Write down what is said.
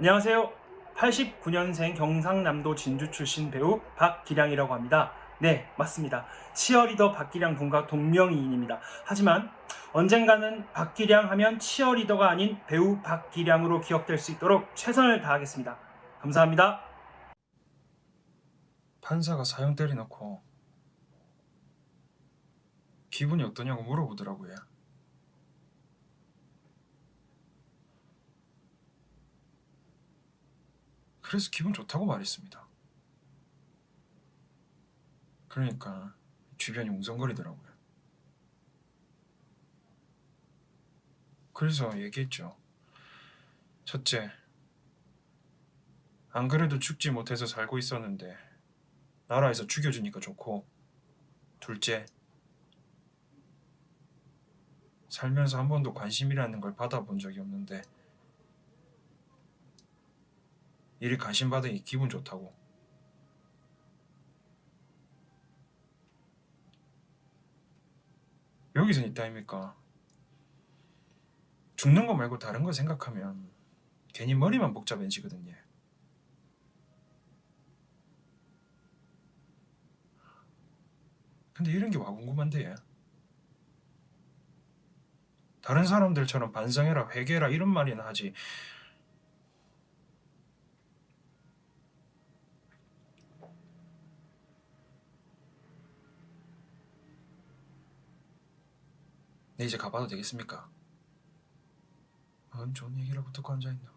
안녕하세요. 89년생 경상남도 진주 출신 배우 박기량이라고 합니다. 네, 맞습니다. 치어리더 박기량 군과 동명이인입니다. 하지만 언젠가는 박기량 하면 치어리더가 아닌 배우 박기량으로 기억될 수 있도록 최선을 다하겠습니다. 감사합니다. 판사가 사형 때려놓고 기분이 어떠냐고 물어보더라고요. 그래서 기분 좋다고 말했습니다. 그러니까 주변이 웅성거리더라고요. 그래서 얘기했죠. 첫째, 안 그래도 죽지 못해서 살고 있었는데 나라에서 죽여주니까 좋고 둘째 살면서 한 번도 관심이라는 걸 받아본 적이 없는데 이리 관심 받으니 기분 좋다고. 여기서 있다 아닙니까? 죽는 거 말고 다른 거 생각하면 괜히 머리만 복잡해지거든요. 근데 이런 게 와 궁금한데. 다른 사람들처럼 반성해라 회개해라 이런 말이나 하지 네 이제 가봐도 되겠습니까? 뭔 좋은 얘기라고 듣고 앉아있나